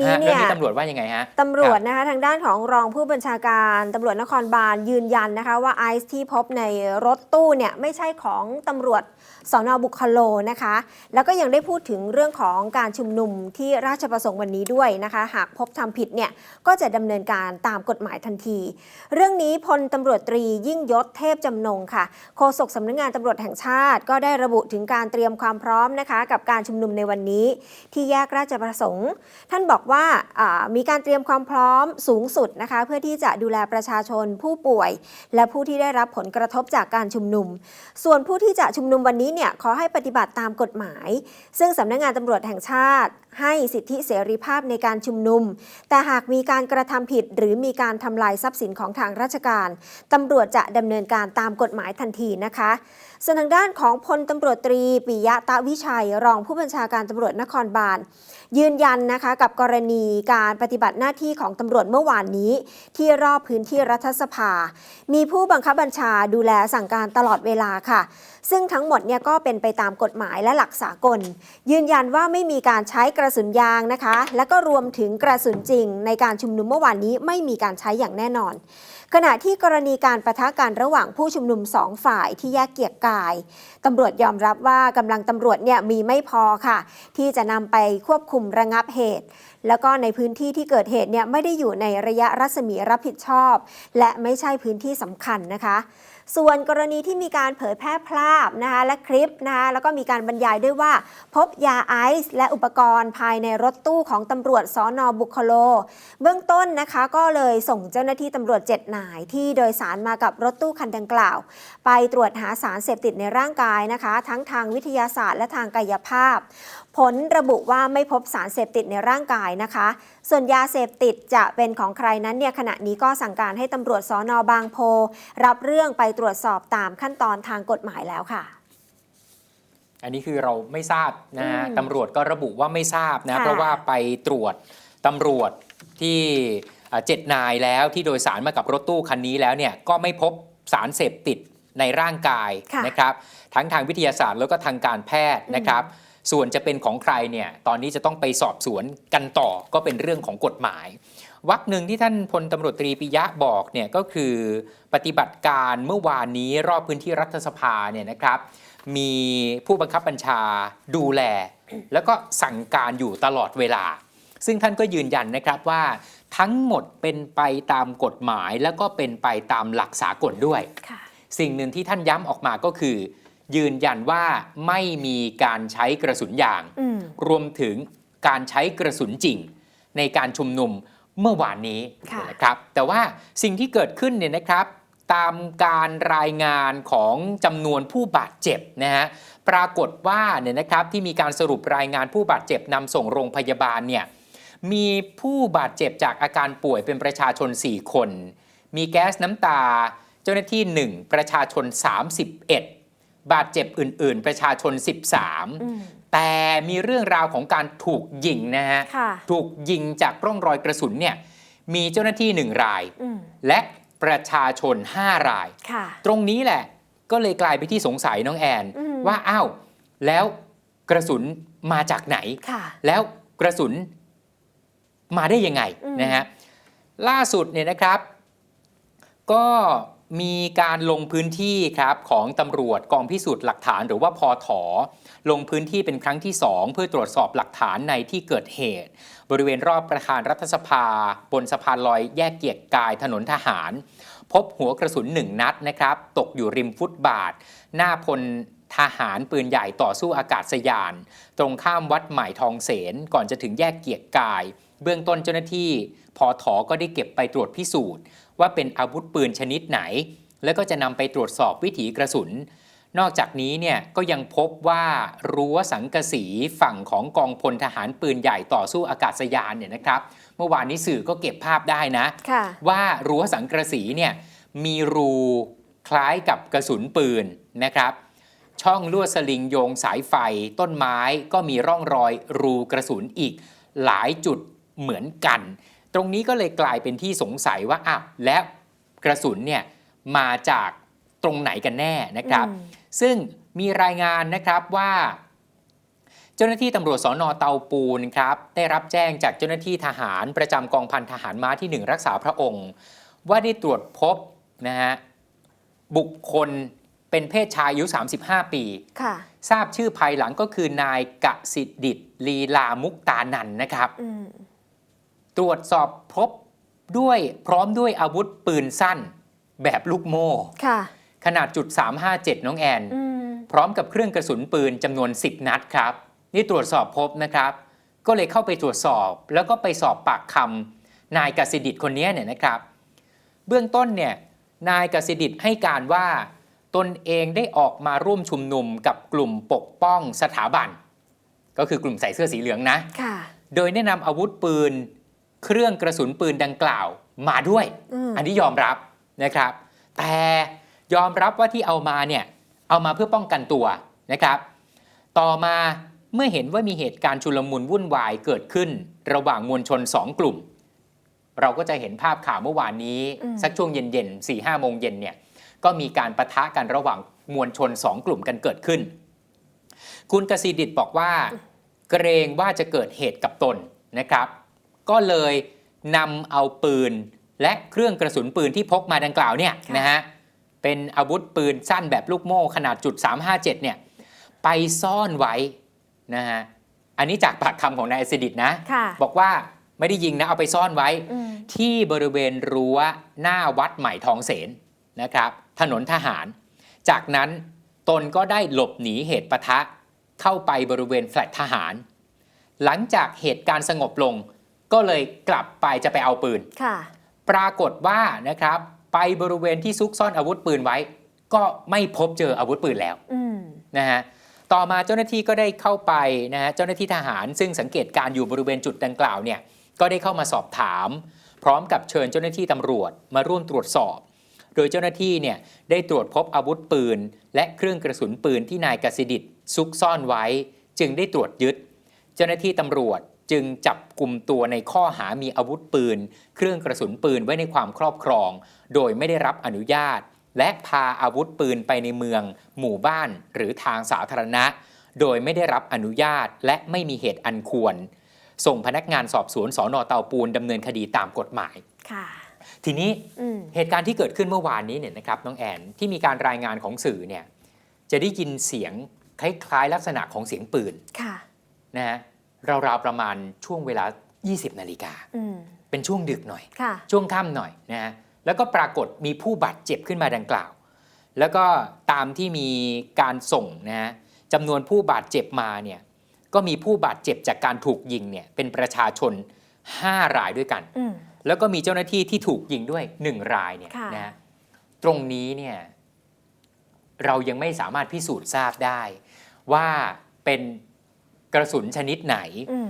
นี้ฮะเนี่เรื่องยนี้ตำรวจว่ายังไงฮะตำรวจนะคะทางด้านของรองผู้บัญชาการตำรวจนครบาลยืนยันนะคะว่าไอซ์ที่พบในรถตู้เนี่ยไม่ใช่ของตำรวจสอนอบุคโลนะคะ แล้วก็ยังได้พูดถึงเรื่องของการชุมนุมที่ราชประสงค์วันนี้ด้วยนะคะ หากพบทำผิดเนี่ยก็จะดำเนินการตามกฎหมายทันที เรื่องนี้พลตำรวจตรียิ่งยศเทพจำนงค่ะโฆษกสำนักงานตำรวจแห่งชาติ ก็ได้ระบุถึงการเตรียมความพร้อมนะคะ กับการชุมนุมในวันนี้ ที่แยกราชประสงค์ ท่านบอกว่ามีการเตรียมความพร้อมสูงสุดนะคะเพื่อที่จะดูแลประชาชนผู้ป่วย และผู้ที่ได้รับผลกระทบจากการชุมนุม ส่วนผู้ที่จะชุมนุมวันนี้เนี่ยขอให้ปฏิบัติตามกฎหมาย ซึ่งสำนักงานตำรวจแห่งชาติให้สิทธิเสรีภาพในการชุมนุม แต่หากมีการกระทำผิดหรือมีการทำลายทรัพย์สินของทางราชการตำรวจจะดำเนินการตามกฎหมายทันทีนะคะส่วนทางด้านของพลตำรวจตรีปิยะตะวิชัย รองผู้บัญชาการตำรวจนครบาลยืนยันนะคะกับกรณีการปฏิบัติหน้าที่ของตำรวจเมื่อวานนี้ ที่รอบพื้นที่รัฐสภา มีผู้บังคับบัญชาดูแลสั่งการตลอดเวลาค่ะ ซึ่งทั้งหมดเนี่ยก็เป็นไปตามกฎหมายและหลักสากล ยืนยันว่าไม่มีการใช้กระสุนยางนะคะ และก็รวมถึงกระสุนจริง ในการชุมนุมเมื่อวานนี้ไม่มีการใช้อย่างแน่นอน ขณะที่กรณีการประทะกันระหว่างผู้ชุมนุมสองฝ่ายที่แยกเกียรกายตำรวจยอมรับว่ากำลังตำรวจเนี่ยมีไม่พอค่ะ ที่จะนำไปควบคุมระงับเหตุ แล้วก็ในพื้นที่ที่เกิดเหตุเนี่ยไม่ได้อยู่ในระยะรัศมีรับผิดชอบ และไม่ใช่พื้นที่สำคัญนะคะ ส่วนกรณีที่มีการเผยแพร่ภาพนะคะและคลิปนะคะแล้วก็มีการบรรยายด้วยว่า พบยาไอซ์และอุปกรณ์ภายในรถตู้ของตำรวจสอนอบุคโล เบื้องต้นนะคะก็เลยส่งเจ้าหน้าที่ตำรวจ7นายที่โดยสารมากับรถตู้คันดังกล่าว ไปตรวจหาสารเสพติดในร่างกายนะคะ ทั้งทางวิทยาศาสตร์และทางกายภาพผลระบุว่าไม่พบสารเสพติดในร่างกายนะคะ ส่วนยาเสพติดจะเป็นของใครนั้นเนี่ยขณะนี้ก็สั่งการให้ตำรวจสอนอบางโพ รับเรื่องไปตรวจสอบตามขั้นตอนทางกฎหมายแล้วค่ะอันนี้คือเราไม่ทราบนะฮะอืมตำรวจก็ระบุว่าไม่ทราบนะค่ะเพราะว่าไปตรวจตำรวจที่อ่าเจ็ดนายแล้วที่โดยสารมากับรถตู้คันนี้แล้วเนี่ยก็ไม่พบสารเสพติดในร่างกายค่ะนะครับ ทั้งทางวิทยาศาสตร์แล้วก็ทางการแพทย์นะครับ ส่วนจะเป็นของใครเนี่ยตอนนี้จะต้องไปสอบสวนกันต่อก็เป็นเรื่องของกฎหมาย วักหนึ่งที่ท่านพลตำรวจตรีปิยะบอกเนี่ยก็คือปฏิบัติการเมื่อวานนี้รอบพื้นที่รัฐสภาเนี่ยนะครับ มีผู้บังคับบัญชาดูแล แล้วก็สั่งการอยู่ตลอดเวลา ซึ่งท่านก็ยืนยันนะครับว่าทั้งหมดเป็นไปตามกฎหมาย แล้วก็เป็นไปตามหลักสากลด้วยค่ะสิ่งหนึ่งที่ท่านย้ำออกมาก็คือ ยืนยันว่าไม่มีการใช้กระสุนยางอืมรวมถึงการใช้กระสุนจริง ในการชุมนุมเมื่อวานนี้ค่ะนะครับ แต่ว่าสิ่งที่เกิดขึ้นเนี่ยนะครับ ตามการรายงานของจำนวนผู้บาดเจ็บนะฮะปรากฏว่าเนี่ยนะครับที่มีการสรุปรายงานผู้บาดเจ็บนำส่งโรงพยาบาลเนี่ยมีผู้บาดเจ็บจากอาการป่วยเป็นประชาชน 4 คน มีแก๊สน้ำตา เจ้าหน้าที่ 1 ประชาชน 31 บาดเจ็บอื่น ๆ ประชาชน 13อืมแต่มีเรื่องราวของการถูกยิงนะฮะค่ะถูกยิงจากร่องรอยกระสุนเนี่ยมีเจ้าหน้าที่ 1 รายอืมและประชาชน 5 รายค่ะตรงนี้แหละก็เลยกลายไปนที่สงสัยน้องแอนอืมว่าอ้าวแล้วกระสุนมาจากไหนค่ะแล้วกระสุนมาได้ยังไงอืมนะฮะล่าสุดเนี่ยนะครับ ก็ มีการลงพื้นที่ครับของตำรวจกองพิสูจน์หลักฐานหรือว่าพอถอลงพื้นที่เป็นครั้งที่ 2 เพื่อตรวจสอบหลักฐานในที่เกิดเหตุ บริเวณรอบประธานรัฐสภา บนสะพานลอยแยกเกียรติกายถนนทหาร พบหัวกระสุนหนึ่งนัดนะครับ ตกอยู่ริมฟุตบาท หน้าพลทหารปืนใหญ่ต่อสู้อากาศยาน ตรงข้ามวัดใหม่ทองเสนก่อนจะถึงแยกเกียรติกาย เบื้องต้นเจ้าหน้าที่พอถอก็ได้เก็บไปตรวจพิสูจน์ ว่าเป็นอาวุธปืนชนิดไหน แล้วก็จะนำไปตรวจสอบวิถีกระสุน นอกจากนี้เนี่ยก็ยังพบว่ารั้วสังกะสีฝั่งของกองพลทหารปืนใหญ่ต่อสู้อากาศยานเนี่ยนะครับ เมื่อวานนี้สื่อก็เก็บภาพได้นะค่ะว่ารั้วสังกะสีเนี่ยมีรูคล้ายกับกระสุนปืนนะครับช่องลวดสลิงโยงสายไฟต้นไม้ก็มีร่องรอยรูกระสุนอีกหลายจุดเหมือนกัน ตรงนี้ก็เลยกลายเป็นที่สงสัยว่าอ้าวแล้วกระสุนเนี่ยมาจากตรงไหนกันแน่นะครับอืมซึ่งมีรายงานนะครับว่า เจ้าหน้าที่ตำรวจสอนอเตาปูนครับได้รับแจ้งจากเจ้าหน้าที่ทหารประจำกองพันทหารม้าที่ 1 รักษาพระองค์ ว่าได้ตรวจพบนะฮะบุคคลเป็นเพศชายอายุ 35 ปีค่ะทราบชื่อภายหลังก็คือนายกสิทธิดิตลีลามุกตานันนะครับอืม ตรวจสอบพบด้วยพร้อมด้วยอาวุธปืนสั้น แบบลูกโม่ค่ะขนาดจุด357 น้องแอนอืมพร้อมกับเครื่องกระสุนปืนจำนวน 10 นัดครับ นี่ตรวจสอบพบนะครับ ก็เลยเข้าไปตรวจสอบ แล้วก็ไปสอบปากคำนายกสิดิตคนนี้เนี่ยนะครับ เบื้องต้นเนี่ยนายกสิดิตให้การว่าตนเองได้ออกมาร่วมชุมนุมกับกลุ่มปกป้องสถาบัน ก็คือกลุ่มใส่เสื้อสีเหลืองนะค่ะโดยแนะนำอาวุธปืน เครื่องกระสุนปืนดังกล่าวมาด้วยอืมอันนี้ยอมรับนะครับ แต่ยอมรับว่าที่เอามาเนี่ยเอามาเพื่อป้องกันตัวนะครับ ต่อมาเมื่อเห็นว่ามีเหตุการณ์ชุลมุนวุ่นวายเกิดขึ้น ระหว่างมวลชน2กลุ่ม เราก็จะเห็นภาพข่าวเมื่อวานนี้อืมสักช่วงเย็นๆ4ี่ห้าโมงเย็นเนี่ยก็มีการประทะกันระหว่างมวลชน2กลุ่มกันเกิดขึ้น คุณกสิดิตบอกว่า เกรงว่าจะเกิดเหตุกับตนนะครับ ก็เลยนำเอาปืนและเครื่องกระสุนปืนที่พกมาดังกล่าวเนี่ยค่ะนะฮะเป็นอาวุธปืนสั้นแบบลูกโม่ขนาดจุด357เนี่ยไปซ่อนไว้นะฮะอันนี้จากปากคำของนายสิดิตนะค่ะบอกว่าไม่ได้ยิงนะเอาไปซ่อนไว้อืมที่บริเวณรั้วหน้าวัดใหม่ทองเสนนะครับถนนทหาร จากนั้นตนก็ได้หลบหนีเหตุปะทะเข้าไปบริเวณแฟลตทหาร หลังจากเหตุการณ์สงบลง ก็เลยกลับไปจะไปเอาปืน ค่ะ ปรากฏว่านะครับ ไปบริเวณที่ซุกซ่อนอาวุธปืนไว้ ก็ไม่พบเจออาวุธปืนแล้วอืม นะฮะต่อมาเจ้าหน้าที่ก็ได้เข้าไปนะฮะเจ้าหน้าที่ทหารซึ่งสังเกตการณ์อยู่บริเวณจุดดังกล่าวเนี่ยก็ได้เข้ามาสอบถาม พร้อมกับเชิญเจ้าหน้าที่ตำรวจมาร่วมตรวจสอบ โดยเจ้าหน้าที่เนี่ยได้ตรวจพบอาวุธปืน และเครื่องกระสุนปืนที่นายกสิดิตซุกซ่อนไว้ จึงได้ตรวจยึด เจ้าหน้าที่ตำรวจ จึงจับกลุ่มตัวในข้อหามีอาวุธปืน เครื่องกระสุนปืนไว้ในความครอบครอง โดยไม่ได้รับอนุญาต และพาอาวุธปืนไปในเมือง หมู่บ้าน หรือทางสาธารณะ โดยไม่ได้รับอนุญาตและไม่มีเหตุอันควร ส่งพนักงานสอบสวนสอนอเตาปูนดำเนินคดีตามกฎหมายค่ะ ทีนี้อืมเหตุการณ์ที่เกิดขึ้นเมื่อวานนี้เนี่ยนะครับน้องแอนที่มีการรายงานของสื่อเนี่ยจะได้ยินเสียงคล้ายๆลักษณะของเสียงปืนค่ะนะฮะ ราวๆประมาณช่วงเวลา 20 นาฬิกา อืมเป็นช่วงดึกหน่อย ค่ะ ช่วงค่ำหน่อยนะฮะแล้วก็ปรากฏมีผู้บาดเจ็บขึ้นมาดังกล่าว แล้วก็ตามที่มีการส่งนะฮะจำนวนผู้บาดเจ็บมาเนี่ยก็มีผู้บาดเจ็บจากการถูกยิงเนี่ยเป็นประชาชน 5 รายด้วยกัน อืม แล้วก็มีเจ้าหน้าที่ที่ถูกยิงด้วย 1 รายเนี่ยค่ะ นะฮะตรงนี้เนี่ยเรายังไม่สามารถพิสูจน์ทราบได้ ว่าเป็น กระสุนชนิดไหนอืม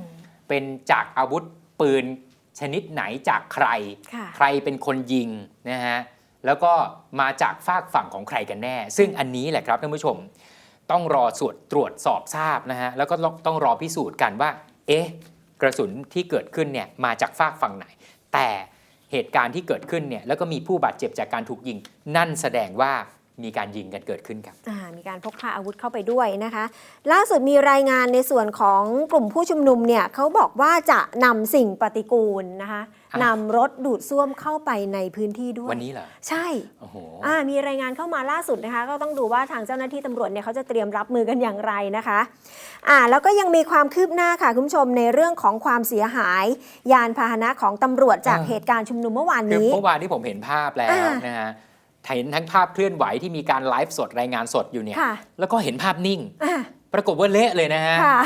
เป็นจากอาวุธปืนชนิดไหนจากใครค่ะใครเป็นคนยิงนะฮะแล้วก็มาจากฝากฝั่งของใครกันแน่ ซึ่งอันนี้แหละครับท่านผู้ชม ต้องรอสวดตรวจสอบทราบนะฮะแล้วก็ต้องรอพิสูจน์กันว่า เอ๊ะ กระสุนที่เกิดขึ้นเนี่ยมาจากฝากฝั่งไหน แต่เหตุการณ์ที่เกิดขึ้นเนี่ยแล้วก็มีผู้บาดเจ็บจากการถูกยิง นั่นแสดงว่า มีการยิงกันเกิดขึ้นครับอ่ามีการพกพาอาวุธเข้าไปด้วยนะคะ ล่าสุดมีรายงานในส่วนของกลุ่มผู้ชุมนุมเนี่ยเขาบอกว่าจะนำสิ่งปฏิกูลนะคะอะนำรถดูดซ่วมเข้าไปในพื้นที่ด้วย วันนี้เหรอ ใช่โอ้โหอ่ามีรายงานเข้ามาล่าสุดนะคะ ก็ต้องดูว่าทางเจ้าหน้าที่ตำรวจเนี่ยเขาจะเตรียมรับมือกันอย่างไรนะคะอ่าแล้วก็ยังมีความคืบหน้าค่ะคุณผู้ชมในเรื่องของความเสียหาย ยานพาหนะของตำรวจจากอ่าเหตุการณ์ชุมนุมเมื่อวานคือนี้เมื่อวานที่ผมเห็นภาพแล้วอ่านนะฮะ เห็นทั้งภาพเคลื่อนไหวที่มีการไลฟ์สดรายงานสดอยู่เนี่ย ค่ะ แล้วก็เห็นภาพนิ่ง อ่าปรากฏว่าเละเลยนะฮะ ค่ะ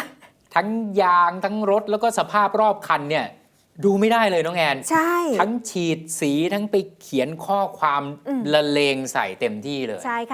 ทั้งยางทั้งรถแล้วก็สภาพรอบคันเนี่ย ดูไม่ได้เลยน้องแอน ใช่ ทั้งฉีดสีทั้งไปเขียนข้อความอืม ละเลงใส่เต็มที่เลย ใช่ค่ะ